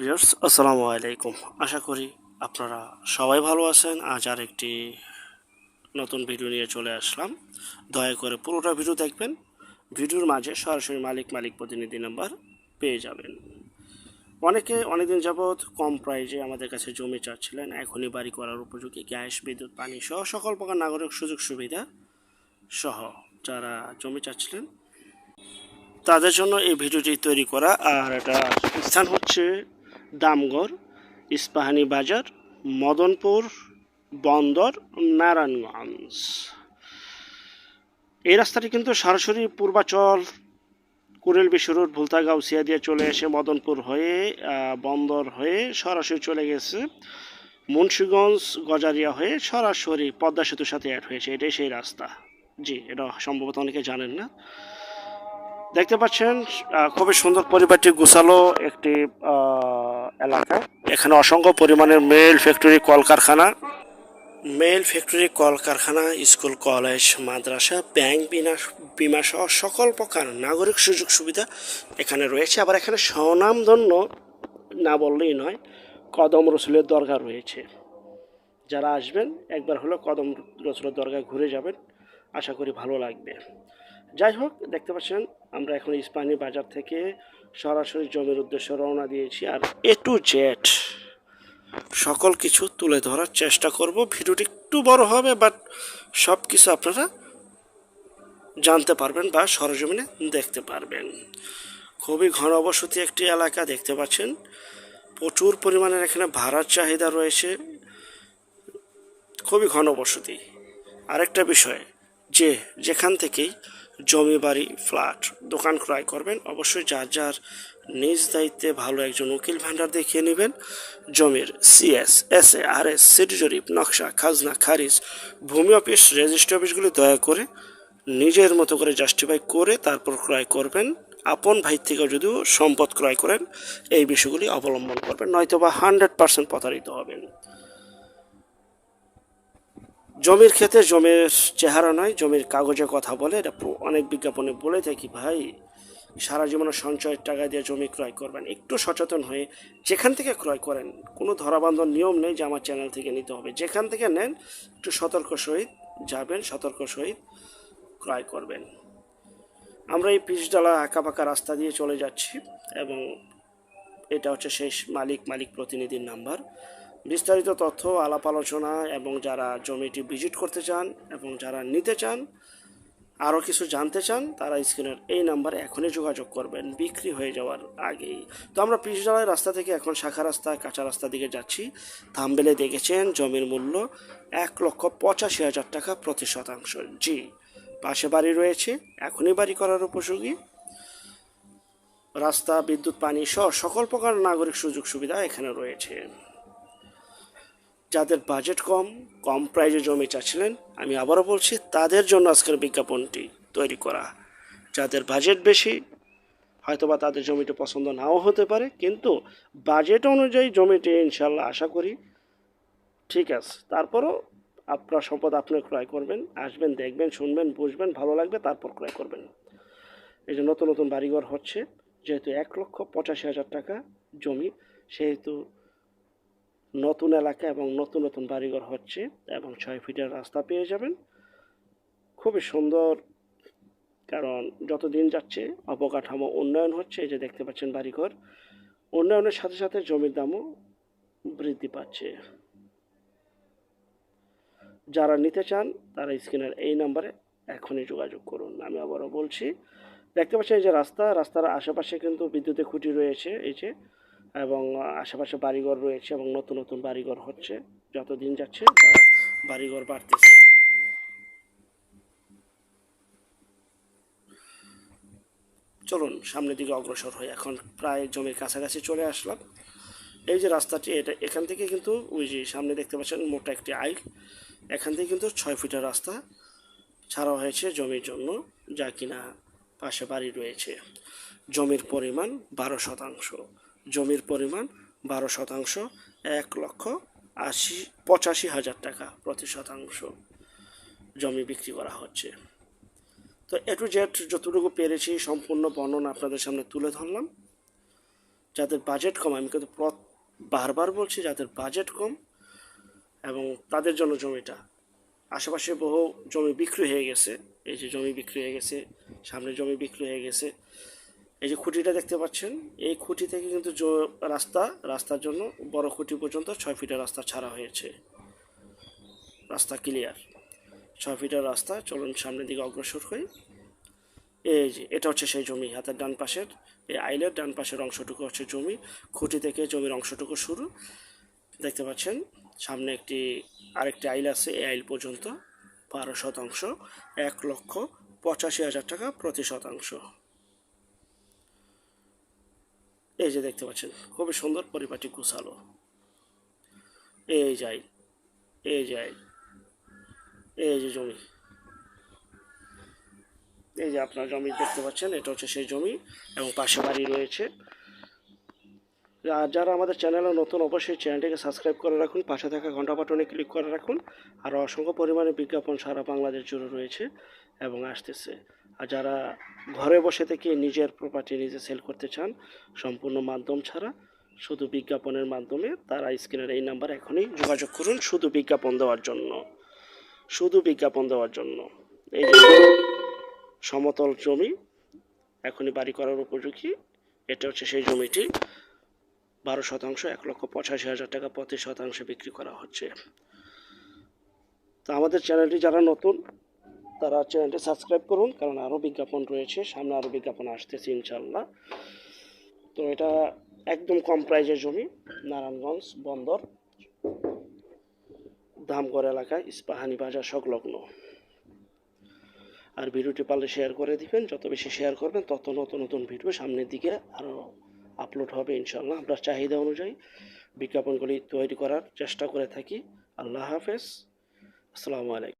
Hello viewers আসসালামু আলাইকুম। আশা করি আপনারা সবাই ভালো আছেন। আজ আর একটি নতুন ভিডিও নিয়ে চলে আসলাম। দয়া করে পুরোটা ভিডিও দেখবেন। ভিডিওর মাঝে সরাসরি মালিক মালিক প্রতিনিধি নাম্বার পেয়ে যাবেন। অনেকে অনেকদিন যাবৎ কম প্রাইজে আমাদের কাছে জমি চাচ্ছিলেন। এখনই বাড়ি করার উপযোগী গ্যাস, বিদ্যুৎ, পানি সহ সকল প্রকার নাগরিক সুযোগ সুবিধা সহ যারা জমি চাচ্ছিলেন, তাদের জন্য এই ভিডিওটি তৈরি করা। আর এটা স্থান হচ্ছে দামগড়, ইস্পাহানি বাজার, মদনপুর বন্দর, নারায়ণগঞ্জ। এই রাস্তাটি কিন্তু সরাসরি পূর্বাচল কুড়েল বিশ্ব রোড ভুলতাগাঁও সিয়া দিয়ে চলে এসে মদনপুর হয়ে বন্দর হয়ে সরাসরি চলে গেছে। মুন্সীগঞ্জ, গজারিয়া হয়ে সরাসরি পদ্মা সেতুর সাথে অ্যাড হয়েছে। এটাই সেই রাস্তা। জি, এটা সম্ভবত অনেকে জানেন না। দেখতে পাচ্ছেন খুবই সুন্দর পরিবারটি গোছালো একটি এলাকা। এখানে অসংখ্য পরিমাণের মেল ফ্যাক্টরি কলকারখানা। মেল ফ্যাক্টরি কলকারখানা স্কুল কলেজ মাদ্রাসা ব্যাংক বিনা বিমা সহ সকল প্রকার নাগরিক সুযোগ সুবিধা এখানে রয়েছে। আবার এখানে স্বনামধন্য না বললেই নয় কদম রসুলের দরগা রয়েছে। যারা আসবেন একবার হলো কদম রসুলের দরগা ঘুরে যাবেন। আশা করি ভালো লাগবে। যাই হোক দেখতে পাচ্ছেন আমরা এখন ইস্পানি বাজার থেকে সরাসরি জমির উদ্দেশ্যে রওনা দিয়েছি আর এ টু জেড সকল কিছু তুলে ধরার চেষ্টা করব। ভিডিওটি একটু বড় হবে বাট সব কিছু আপনারা জানতে পারবেন বা সরজমিনে দেখতে পারবেন। খুবই ঘনবসতি একটি এলাকা, দেখতে পাচ্ছেন। প্রচুর পরিমাণের এখানে ভাড়ার চাহিদা রয়েছে। খুবই ঘনবসতি আরেকটা বিষয়, যে যেখান থেকেই জমি বাড়ি, ফ্ল্যাট, দোকান ক্রয় করবেন। অবশ্যই যার যার নিজ দায়িত্বে ভালো একজন উকিল ভান্ডার দেখিয়ে নেবেন। জমির CS S A R S city জরিপ, নকশা, খাজনা, খারিজ, ভূমি অফিস, রেজিস্ট্রি অফিসগুলি দয়া করে নিজের মতো করে জাস্টিফাই করে তারপর ক্রয় করবেন। আপন ভাই থেকে যদিও সম্পদ ক্রয় করেন, এই বিষয়গুলি অবলম্বন করবেন নয়তো বা হান্ড্রেড পার্সেন্ট প্রতারিত হবেন। জমির ক্ষেত্রে জমির চেহারা নয়, জমির কাগজে কথা বলে। এটা অনেক বিজ্ঞাপনে বলে থাকি, ভাই, সারা জীবনের সঞ্চয়ের টাকা দিয়ে জমি ক্রয় করবেন। একটু সচেতন হয়ে যেখান থেকে ক্রয় করেন, কোনো ধরাবান্ধব নিয়ম নেই যে আমার চ্যানেল থেকে নিতে হবে। যেখান থেকে নেন, একটু সতর্ক সহিত যাবেন, সতর্ক সহিত ক্রয় করবেন। আমরা এই পিচডালা আঁকা পাকা রাস্তা দিয়ে চলে যাচ্ছি এবং এটা হচ্ছে শেষ মালিক মালিক প্রতিনিধির নাম্বার। বিস্তারিত তথ্য, আলাপ আলোচনা এবং যারা জমিটি ভিজিট করতে চান এবং যারা নিতে চান, আরও কিছু জানতে চান, তারা স্ক্রিনের এই নাম্বারে এখনই যোগাযোগ করবেন। বিক্রি হয়ে যাওয়ার আগেই। তো আমরা পিচডালায় রাস্তা থেকে এখন শাখা রাস্তা, কাঁচা রাস্তা দিকে যাচ্ছি। থামবেলে দেখেছেন জমির মূল্য এক লক্ষ পঁচাশি হাজার টাকা প্রতি শতাংশ। জি, পাশে বাড়ি রয়েছে, এখনই বাড়ি করার উপযোগী। রাস্তা, বিদ্যুৎ, পানি সহ সকল প্রকার নাগরিক সুযোগ সুবিধা এখানে রয়েছে। যাদের বাজেট কম কম প্রাইজে জমি চাচ্ছিলেন, আমি আবারও বলছি, তাদের জন্য আজকের বিজ্ঞাপনটি তৈরি করা। যাদের বাজেট বেশি, হয়তোবা তাদের জমিটি পছন্দ নাও হতে পারে, কিন্তু বাজেট অনুযায়ী জমিটি ইনশাল্লাহ আশা করি ঠিক আছে। তারপরও আপনার সম্পদ আপনি ক্রয় করবেন, আসবেন, দেখবেন, শুনবেন, বুঝবেন, ভালো লাগবে, তারপর ক্রয় করবেন। এই যে নতুন নতুন বাড়িঘর হচ্ছে, যেহেতু এক লক্ষ পঁচাশি হাজার টাকা জমি, সেহেতু নতুন এলাকা এবং নতুন নতুন বাড়িঘর হচ্ছে এবং ছয় ফিটের রাস্তা পেয়ে যাবেন। খুবই সুন্দর, কারণ যত দিন যাচ্ছে অবকাঠামো উন্নয়ন হচ্ছে, এই যে দেখতে পাচ্ছেন বাড়িঘর। উন্নয়নের সাথে সাথে জমির দামও বৃদ্ধি পাচ্ছে। যারা নিতে চান, তারা স্ক্রিনের এই নাম্বারে এখনই যোগাযোগ করুন। আমি আবারও বলছি, দেখতে পাচ্ছেন এই যে রাস্তা, রাস্তার আশেপাশে কিন্তু বিদ্যুতের খুঁটি রয়েছে, এই যে এবং আশেপাশে বাড়িঘর রয়েছে এবং নতুন নতুন বাড়িঘর হচ্ছে। যত দিন যাচ্ছে বাড়িঘর বাড়তেছে। চলুন, সামনের দিকে অগ্রসর হই। এখন প্রায় জমির কাছাকাছি চলে আসলাম। এই যে রাস্তাটি, এটা এখান থেকে কিন্তু, ওই যে সামনে দেখতে পাচ্ছেন, মোটা একটি আইল। এখান থেকে কিন্তু ছয় ফিটের রাস্তা ছাড়া হয়েছে জমির জন্য, যা কিনা পাশে বাড়ি রয়েছে। জমির পরিমাণ বারো শতাংশ। জমির পরিমাণ বারো শতাংশ, এক লক্ষ আশি, পঁচাশি হাজার টাকা প্রতি শতাংশ জমি বিক্রি করা হচ্ছে। তো এ টু জেড যতটুকু পেরেছি, সম্পূর্ণ বর্ণনা আপনাদের সামনে তুলে ধরলাম। যাদের বাজেট কম, আমি কিন্তু বারবার বলছি, যাদের বাজেট কম এবং তাদের জন্য জমিটা, আশেপাশে বহু জমি বিক্রি হয়ে গেছে। এই যে জমি বিক্রি হয়ে গেছে, সামনে জমি বিক্রি হয়ে গেছে। এই যে খুঁটিটা দেখতে পাচ্ছেন, এই খুঁটি থেকে কিন্তু রাস্তা, রাস্তার জন্য বড় খুঁটি পর্যন্ত ছয় ফিটের রাস্তা ছাড়া হয়েছে। রাস্তা ক্লিয়ার ছয় ফিটের রাস্তা, চলুন সামনের দিকে অগ্রসর হই। এই যে, এটা হচ্ছে সেই জমি, হাতের ডান পাশের, এই আইলের ডান পাশের অংশটুকু হচ্ছে জমি। খুঁটি থেকে জমির অংশটুকু শুরু। দেখতে পাচ্ছেন, সামনে একটি, আরেকটি আইল আছে, এই আইল পর্যন্ত বারো শতাংশ, এক লক্ষ পঁচাশি হাজার টাকা প্রতি শতাংশ। এই যে দেখতে পাচ্ছেন, খুবই সুন্দর পরিপাটি গুছালো। এই যাই এই যাই এই যে জমি। এই যে আপনার জমি দেখতে পাচ্ছেন, এটা হচ্ছে সেই জমি এবং পাশে বাড়ি রয়েছে। আর যারা আমাদের চ্যানেলে নতুন, অবশ্যই চ্যানেলটিকে সাবস্ক্রাইব করে রাখুন, পাশে থাকা ঘণ্টা বাটনে ক্লিক করে রাখুন। আর অসংখ্য পরিমাণে বিজ্ঞাপন সারা বাংলাদেশ জুড়ে রয়েছে এবং আসতেছে। আর যারা ঘরে বসে থেকে নিজের প্রপার্টি নিজে সেল করতে চান, সম্পূর্ণ মাধ্যম ছাড়া শুধু বিজ্ঞাপনের মাধ্যমে তারা স্ক্রিনের এই নাম্বার এখনই যোগাযোগ করুন শুধু বিজ্ঞাপন দেওয়ার জন্য। শুধু বিজ্ঞাপন দেওয়ার জন্য। এই সমতল জমি এখনই বাড়ি করার উপযোগী। এটা হচ্ছে সেই জমিটি। বারো শতাংশ, এক লক্ষ পঁচাশি হাজার টাকা প্রতি শতাংশে বিক্রি করা হচ্ছে। তো আমাদের চ্যানেলটি যারা নতুন তারা চ্যানেলটি সাবস্ক্রাইব করুন, কারণ আরও বিজ্ঞাপন রয়েছে, সামনে আরও বিজ্ঞাপন আসতেছে ইনশাল্লাহ তো এটা একদম কম প্রাইজের জমি, নারায়ণগঞ্জ বন্দর ধামগড় এলাকায় ইস্পাহানি বাজার সংলগ্ন। আর ভিডিওটি পারলে শেয়ার করে দিবেন, যত বেশি শেয়ার করবেন, তত নতুন নতুন ভিডিও সামনের দিকে আরও আপলোড হবে ইনশাল্লাহ আমরা চাহিদা অনুযায়ী বিজ্ঞাপনগুলি তৈরি করার চেষ্টা করে থাকি। আল্লাহ হাফেজ। আসসালামু আলাইকুম।